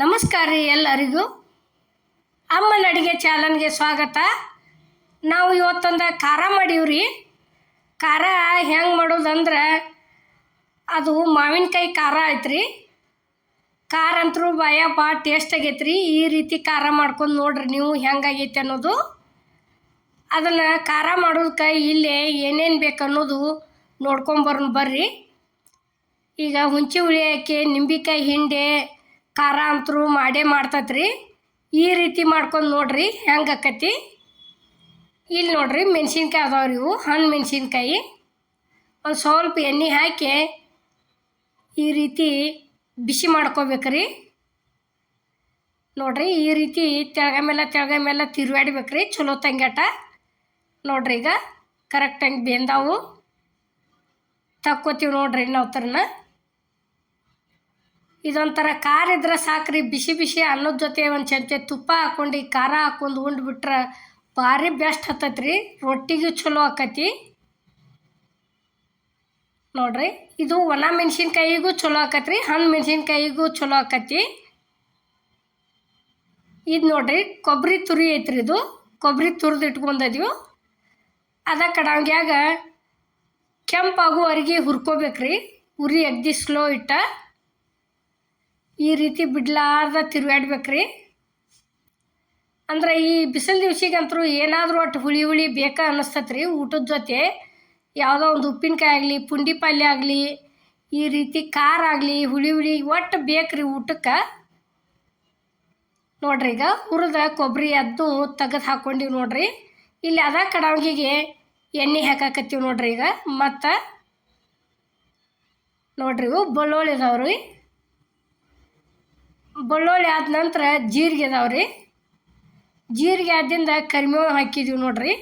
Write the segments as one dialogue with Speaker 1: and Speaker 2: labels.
Speaker 1: ನಮಸ್ಕಾರ ರೀ ಎಲ್ಲರಿಗೂ. ಅಮ್ಮನ ಅಡುಗೆ ಚಾನಲ್ಗೆ ಸ್ವಾಗತ. ನಾವು ಇವತ್ತೊಂದು ಖಾರ ಮಾಡೀವ್ರಿ ಖಾರ ಹೆಂಗೆ ಮಾಡೋದಂದ್ರೆ ಅದು ಮಾವಿನಕಾಯಿ ಖಾರ ಐತ್ರಿ. ಖಾರ ಅಂತರೂ ಬಾಯ ಭಾಳ ಟೇಸ್ಟ್ ರೀ ಈ ರೀತಿ ಖಾರ ಮಾಡ್ಕೊಂಡು ನೋಡ್ರಿ ನೀವು ಹೆಂಗಾಗೈತೆ ಅನ್ನೋದು. ಅದನ್ನು ಖಾರ ಮಾಡೋದಕ್ಕೆ ಇಲ್ಲೇ ಏನೇನು ಬೇಕು ಅನ್ನೋದು ನೋಡ್ಕೊಂಬರೋಣ ಬರ್ರಿ. ಈಗ ಹುಂಚಿ ಹುಳಿ ಹಾಕಿ ನಿಂಬೆಕಾಯಿ ಹಿಂಡೆ ಖಾರ ಅಂತರೂ ಮಾಡೇ ಮಾಡ್ತತ್ರಿ. ಈ ರೀತಿ ಮಾಡ್ಕೊಂಡು ನೋಡ್ರಿ ಹೆಂಗೆ ಆಕತಿ. ಇಲ್ಲಿ ನೋಡ್ರಿ ಮೆಣಸಿನ್ಕಾಯಿ ಅದಾವ್ರಿ ಇವು, ಹಣ್ಣು ಮೆಣಸಿನ್ಕಾಯಿ. ಒಂದು ಸ್ವಲ್ಪ ಎಣ್ಣೆ ಹಾಕಿ ಈ ರೀತಿ ಬಿಸಿ ಮಾಡ್ಕೋಬೇಕ್ರಿ. ನೋಡ್ರಿ ಈ ರೀತಿ ತೆಳಗ ಮೇಲೆ ತೆಳಗ ಮೇಲೆ ತಿರುವಾಡ್ಬೇಕ್ರಿ ಚಲೋ ತಂಗ್ಯಾಟ. ನೋಡ್ರಿ ಈಗ ಕರೆಕ್ಟಾಗಿ ಬೆಂದಾವು. ತಕ್ಕೋತೀವಿ ನೋಡ್ರಿ ನಾವು ಥರನ ಇದೊಂಥರ ಖಾರ ಇದ್ರೆ ಸಾಕ್ರಿ. ಬಿಸಿ ಬಿಸಿ ಅನ್ನದ ಜೊತೆ ಒಂದು ಚಮಚ ತುಪ್ಪ ಹಾಕೊಂಡು, ಈ ಖಾರ ಹಾಕೊಂಡು ಉಂಡ್ಬಿಟ್ರೆ ಭಾರಿ ಬೆಸ್ಟ್ ಹತ್ತತ್ರಿ. ರೊಟ್ಟಿಗೂ ಚಲೋ ಆಕತಿ. ನೋಡ್ರಿ, ಇದು ಒಣ ಮೆಣಸಿನ್ಕಾಯಿಗೂ ಚಲೋ ಆಕತ್ರಿ, ಹಣ್ಣು ಮೆಣಸಿನ್ಕಾಯಿಗೂ ಚಲೋ ಆಕತಿ. ಇದು ನೋಡ್ರಿ ಕೊಬ್ಬರಿ ತುರಿ ಐತ್ರಿ ಇದು. ಕೊಬ್ಬರಿ ತುರಿದು ಇಟ್ಕೊಂಡಿದ್ವಿ. ಅದ ಕಡಂಗ್ಯಾಗ ಕೆಂಪಾಗು ಅರಿಗೆ ಹುರ್ಕೋಬೇಕ್ರಿ. ಉರಿ ಅಗ್ದಿ ಸ್ಲೋ ಇಟ್ಟ. ಈ ರೀತಿ ಬಿಡ್ಲಾರ್ದ ತಿರುಗಾಡ್ಬೇಕ್ರಿ. ಅಂದ್ರೆ ಈ ಬಿಸಿಲು ದಿವ್ಸಿಗಂತರೂ ಏನಾದರೂ ಒಟ್ಟು ಹುಳಿ ಹುಳಿ ಬೇಕಾ ಅನ್ನಿಸ್ತತ್ರಿ ಊಟದ ಜೊತೆ. ಯಾವುದೋ ಒಂದು ಉಪ್ಪಿನಕಾಯಿ ಆಗಲಿ, ಪುಂಡಿ ಪಲ್ಯ ಆಗಲಿ, ಈ ರೀತಿ ಖಾರ ಆಗಲಿ, ಹುಳಿ ಹುಳಿ ಒಟ್ಟು ಬೇಕ್ರಿ ಊಟಕ್ಕೆ. ನೋಡ್ರಿ ಈಗ ಹುರಿದ ಕೊಬ್ಬರಿ ಅದನ್ನು ತೆಗೆದು ಹಾಕ್ಕೊಂಡಿವಿ ನೋಡ್ರಿ. ಇಲ್ಲಿ ಅದ ಕಡಾವಿಗೆ ಎಣ್ಣೆ ಹಾಕಾಕತ್ತೀವಿ ನೋಡ್ರಿ ಈಗ. ಮತ್ತು ನೋಡ್ರಿ ಇವು ಬೆಳ್ಳುಳ್ಳಿ ಬೆಳ್ಳುಳ್ಳಿ ಆದ ನಂತರ ಜೀರಿಗೆ ರೀ ಜೀರಿಗೆ ಆದ್ದಿಂದ ಕರಿಮೇವು ಹಾಕಿದೀವಿ ನೋಡ್ರಿ.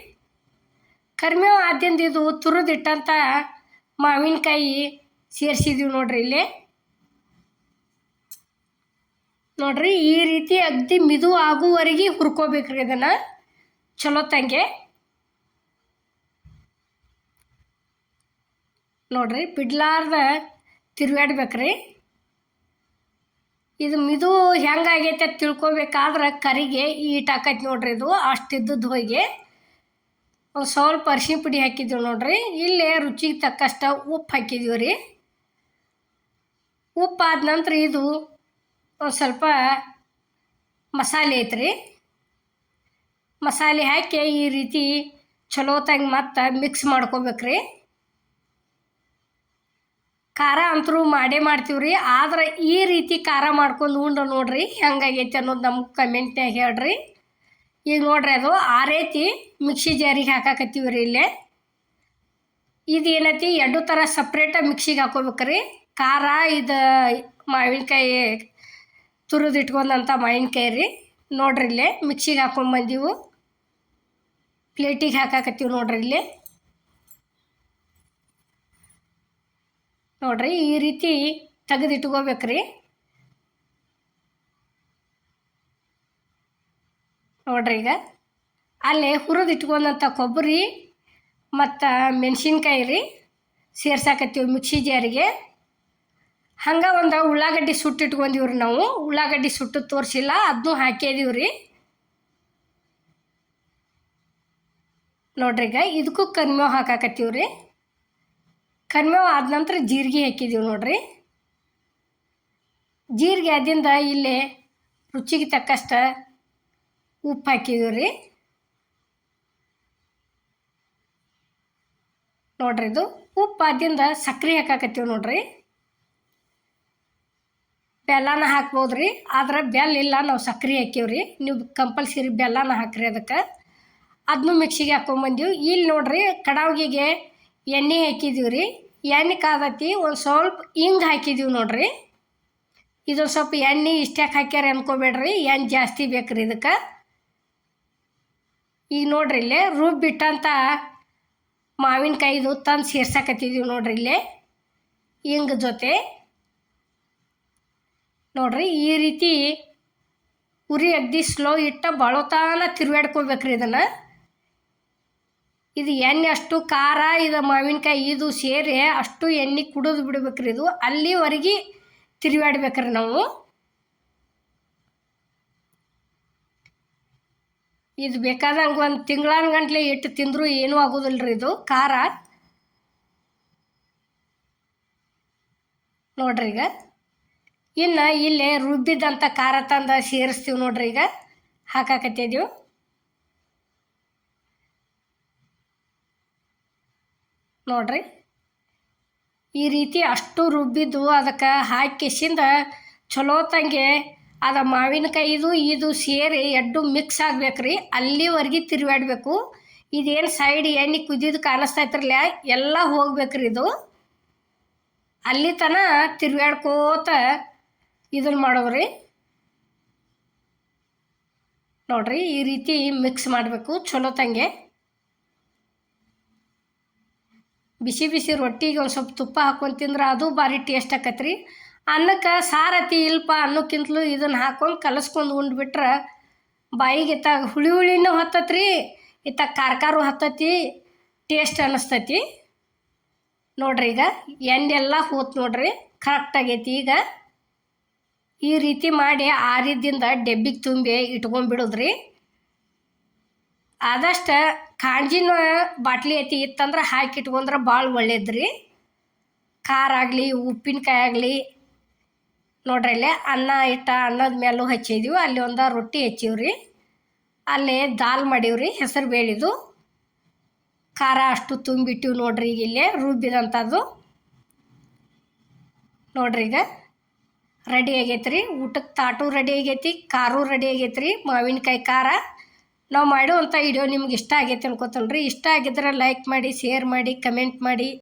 Speaker 1: ಕರಿಮೇವು ಆದ್ದಿಂದ ಇದು ತುರಿದಿಟ್ಟಂಥ ಮಾವಿನಕಾಯಿ ಸೇರಿಸಿದೀವಿ ನೋಡ್ರಿ ಇಲ್ಲಿ. ನೋಡ್ರಿ ಈ ರೀತಿ ಅಗ್ದಿ ಮಿದು ಆಗುವವರೆಗೆ ಹುರ್ಕೋಬೇಕ್ರಿ ಇದನ್ನು. ಚಲೋ ತಂಗೆ. ನೋಡ್ರಿ, ಬಿಡ್ಲಾರ್ದ ತಿರುಗಾಡ್ಬೇಕ್ರಿ ಇದು ಮಿದು ಹೆಂಗಾಗೈತೆ ಅಂತ ತಿಳ್ಕೊಬೇಕಾದ್ರೆ ಕರಿಗೆ ಈಟ್ ಹಾಕೈತಿ ನೋಡ್ರಿ ಇದು, ಅಷ್ಟು ಇದ್ದದ್ದು ಹೋಗಿ. ಸ್ವಲ್ಪ ಅರ್ಶಿನ ಪುಡಿ ಹಾಕಿದ್ದೀವಿ ನೋಡ್ರಿ. ಇಲ್ಲೇ ರುಚಿಗೆ ತಕ್ಕಷ್ಟು ಉಪ್ಪು ಹಾಕಿದ್ದೀವಿ ರೀ. ಉಪ್ಪು ಆದ ನಂತರ ಇದು ಒಂದು ಸ್ವಲ್ಪ ಮಸಾಲೆ ಐತ್ರಿ ಮಸಾಲೆ ಹಾಕಿ ಈ ರೀತಿ ಚಲೋತಾಗಿ ಮತ್ತೆ ಮಿಕ್ಸ್ ಮಾಡ್ಕೋಬೇಕ್ರಿ. ಖಾರ ಅಂತರೂ ಮಾಡೇ ಮಾಡ್ತೀವಿ ರೀ ಆದ್ರೆ ಈ ರೀತಿ ಖಾರ ಮಾಡ್ಕೊಂಡು ಉಂಡು ನೋಡ್ರಿ ಹೆಂಗಾಗೈತಿ ಅನ್ನೋದು ನಮ್ಗೆ ಕಮೆಂಟ್ನಾಗ ಹೇಳ್ರಿ. ಈಗ ನೋಡ್ರಿ ಅದು ಆ ರೀತಿ ಮಿಕ್ಸಿ ಜಾರಿಗೆ ಹಾಕಾಕತ್ತೀವಿ ರೀ ಇಲ್ಲೇ. ಇದು ಏನೈತಿ ಎರಡು ಥರ ಸಪ್ರೇಟಾಗಿ ಮಿಕ್ಸಿಗೆ ಹಾಕೋಬೇಕ್ರಿ. ಖಾರ ಇದು ಮಾವಿನಕಾಯಿ ತುರಿದಿಟ್ಕೊಂಡಂಥ ಮಾವಿನಕಾಯಿ ರೀ. ನೋಡ್ರಿ ಇಲ್ಲೇ ಮಿಕ್ಸಿಗೆ ಹಾಕೊಂಡು ಬಂದೀವು. ಪ್ಲೇಟಿಗೆ ಹಾಕಾಕತ್ತೀವಿ ನೋಡ್ರಿ ಇಲ್ಲಿ. ನೋಡ್ರಿ ಈ ರೀತಿ ತೆಗೆದಿಟ್ಕೋಬೇಕ್ರಿ. ನೋಡ್ರಿ ಈಗ ಅಲ್ಲಿ ಹುರಿದು ಇಟ್ಕೊಂಡಂಥ ಕೊಬ್ಬರಿ ಮತ್ತು ಮೆಣಸಿನ್ಕಾಯಿ ರೀ ಸೇರ್ಸಾಕತ್ತೀವಿ ಮಿಕ್ಸಿ ಜಾರಿಗೆ. ಹಂಗೆ ಒಂದು ಉಳ್ಳಾಗಡ್ಡಿ ಸುಟ್ಟಿಟ್ಕೊಂಡಿವ್ರಿ ನಾವು. ಉಳ್ಳಾಗಡ್ಡಿ ಸುಟ್ಟು ತೋರಿಸಿಲ್ಲ ಅದನ್ನೂ ಹಾಕಿದೀವಿ ರೀ. ನೋಡ್ರಿ ಈಗ ಇದಕ್ಕೂ ಕರಿಮೇವು ಹಾಕಾಕತ್ತೀವಿ ಕರಿಮೇವು ಆದ ನಂತರ ಜೀರಿಗೆ ಹಾಕಿದ್ದೀವಿ ನೋಡ್ರಿ. ಜೀರಿಗೆ ಆದಿಂದ ಇಲ್ಲಿ ರುಚಿಗೆ ತಕ್ಕಷ್ಟು ಉಪ್ಪು ಹಾಕಿದ್ದೀವಿ ರೀ. ನೋಡ್ರಿ ಇದು ಉಪ್ಪು ಆದಿಂದ ಸಕ್ಕರೆ ಹಾಕಾಕತ್ತೀವಿ ನೋಡ್ರಿ. ಬೆಲ್ಲನ ಹಾಕ್ಬೋದು ರೀ. ಆದ್ರೆ ಬೆಲ್ಲ ಇಲ್ಲ, ನಾವು ಸಕ್ಕರೆ ಹಾಕೀವ್ರಿ. ನೀವು ಕಂಪಲ್ಸರಿ ಬೆಲ್ಲನ ಹಾಕ್ರಿ ಅದಕ್ಕೆ. ಅದನ್ನು ಮಿಕ್ಸಿಗೆ ಹಾಕೊಂಬಂದೀವಿ. ಇಲ್ಲಿ ನೋಡ್ರಿ ಕಡಾವಿಗೆ ಎಣ್ಣೆ ಹಾಕಿದ್ದೀವಿ ರೀ. ಎಣ್ಣೆ ಕಾದತಿ, ಒಂದು ಸ್ವಲ್ಪ ಹಿಂಗೆ ಹಾಕಿದ್ದೀವಿ ನೋಡ್ರಿ. ಇದು ಸ್ವಲ್ಪ ಎಣ್ಣೆ ಇಷ್ಟ್ಯಾಕೆ ಹಾಕ್ಯಾರ ಅನ್ಕೋಬೇಡ್ರಿ, ಎಣ್ಣೆ ಜಾಸ್ತಿ ಬೇಕ್ರಿ ಇದಕ್ಕೆ. ಈಗ ನೋಡ್ರಿ ಇಲ್ಲೇ ರುಬ್ಬಿಟ್ಟಂಥ ಮಾವಿನಕಾಯಿದು ತಂದು ಸೇರ್ಸಕತ್ತಿದ್ದೀವಿ ನೋಡ್ರಿ ಇಲ್ಲೇ. ಹಿಂಗೆ ಜೊತೆ. ನೋಡ್ರಿ ಈ ರೀತಿ ಉರಿ ಅಗ್ದಿ ಸ್ಲೋ ಇಟ್ಟ ಬಳೋತಾನ ತಿರುಗಾಡ್ಕೋಬೇಕ್ರಿ ಇದನ್ನು. ಇದು ಎಣ್ಣೆ ಅಷ್ಟು ಖಾರ, ಇದು ಮಾವಿನಕಾಯಿ ಇದು ಸೇರಿ ಅಷ್ಟು ಎಣ್ಣೆ ಕುಡಿದು ಬಿಡ್ಬೇಕ್ರಿ ಇದು. ಅಲ್ಲಿವರೆಗೆ ತಿರುಗಾಡ್ಬೇಕ್ರಿ ನಾವು. ಇದು ಬೇಕಾದಂಗೆ ಒಂದು ತಿಂಗಳಾನ ಗಂಟ್ಲೆ ಇಟ್ಟು ತಿಂದರೂ ಏನೂ ಆಗೋದಿಲ್ಲರಿ ಇದು ಖಾರ. ನೋಡ್ರಿ ಈಗ. ಇನ್ನು ಇಲ್ಲಿ ರುಬ್ಬಿದ್ದಂಥ ಖಾರ ತಂದು ಸೇರಿಸ್ತೀವಿ ನೋಡ್ರಿ ಈಗ. ಹಾಕಾಕತ್ತಿದ್ದೀವಿ ನೋಡ್ರಿ. ಈ ರೀತಿ ಅಷ್ಟು ರುಬ್ಬಿದ್ದು ಅದಕ್ಕೆ ಹಾಕಿಸಿಂದ ಚಲೋ ತಂಗೆ ಅದ ಮಾವಿನಕಾಯಿದು ಇದು ಸೇರಿ ಎಡ್ಡು ಮಿಕ್ಸ್ ಆಗ್ಬೇಕು ರೀ ಅಲ್ಲಿವರೆಗೆ ತಿರುವಾಡಬೇಕು ಇದೇನು ಸೈಡ್ ಎಣ್ಣೆ ಕುದಿದು ಕಾಣಿಸ್ತೈತ್ರಲ್ಲ ಎಲ್ಲ ಹೋಗ್ಬೇಕ್ರಿ ಇದು. ಅಲ್ಲಿ ತನ ತಿರುಗಾಡ್ಕೋತ ಇದನ್ನು ರೀ ನೋಡ್ರಿ ಈ ರೀತಿ ಮಿಕ್ಸ್ ಮಾಡಬೇಕು. ಚಲೋ ತಂಗೆ. ಬಿಸಿ ಬಿಸಿ ರೊಟ್ಟಿಗೆ ಒಂದು ಸ್ವಲ್ಪ ತುಪ್ಪ ಹಾಕೊಂಡು ತಿಂದ್ರೆ ಅದು ಭಾರಿ ಟೇಸ್ಟ್ ಆಕತ್ರಿ. ಅನ್ನಕ್ಕೆ ಸಾರತಿ ಇಲ್ಪ ಅನ್ನಕ್ಕಿಂತಲೂ ಇದನ್ನು ಹಾಕೊಂಡು ಕಲಸ್ಕೊಂಡು ಉಂಡ್ಬಿಟ್ರೆ ಬಾಯಿಗೆ ಇತ್ತ ಹುಳಿ ಹುಳಿನೂ ಹತ್ತತ್ರಿ, ಇತ್ತ ಖಾರ ಖಾರು ಹತ್ತತಿ ಟೇಸ್ಟ್ ಅನ್ನಿಸ್ತತಿ ನೋಡ್ರಿ ಈಗ ಎಣ್ಣೆಲ್ಲ ಹೂತ್ ನೋಡ್ರಿ ಕರೆಕ್ಟ್ ಆಗೈತಿ ಈಗ. ಈ ರೀತಿ ಮಾಡಿ ಆರಿದ್ದಿಂದ ಡೆಬ್ಬಿಗೆ ತುಂಬಿ ಇಟ್ಕೊಂಡ್ಬಿಡೋದ್ರಿ ಆದಷ್ಟು ಕಾಂಜಿನ ಬಾಟ್ಲಿ ಐತಿ ಇತ್ತಂದ್ರೆ ಹಾಕಿ ಇಟ್ಕೊಂಡ್ರೆ ಭಾಳ ಒಳ್ಳೇದ್ರಿ. ಖಾರ ಆಗಲಿ, ಉಪ್ಪಿನಕಾಯಿ ಆಗಲಿ. ನೋಡ್ರಿ ಅಲ್ಲೇ ಅನ್ನ ಇಟ್ಟ ಅನ್ನದ ಮೇಲೂ ಹಚ್ಚಿದೀವಿ. ಅಲ್ಲಿ ಒಂದು ರೊಟ್ಟಿ ಹಚ್ಚಿವ್ರಿ. ಅಲ್ಲಿ ದಾಲ್ ಮಾಡೀವ್ರಿ, ಹೆಸರು ಬೇಳಿದು. ಖಾರ ಅಷ್ಟು ತುಂಬಿಟ್ಟಿವಿ ನೋಡ್ರಿ ಈಗ ಇಲ್ಲೇ ರುಬ್ಬಿದಂಥದ್ದು ನೋಡ್ರಿ ಈಗ ರೆಡಿ ಆಗೈತ್ರಿ. ಊಟಕ್ಕೆ ತಾಟು ರೆಡಿ ಆಗೈತಿ ಖಾರೂ ರೆಡಿ ಆಗೈತ್ರಿ, ಮಾವಿನಕಾಯಿ ಖಾರ. ನಾವು ಮಾಡುವಂಥ ವಿಡಿಯೋ ನಿಮ್ಗೆ ಇಷ್ಟ ಆಗೈತೆ ಅನ್ಕೋತೇನೆ ರೀ ಇಷ್ಟ ಆಗಿದ್ರೆ ಲೈಕ್ ಮಾಡಿ ಶೇರ್ ಮಾಡಿ ಕಮೆಂಟ್ ಮಾಡಿ.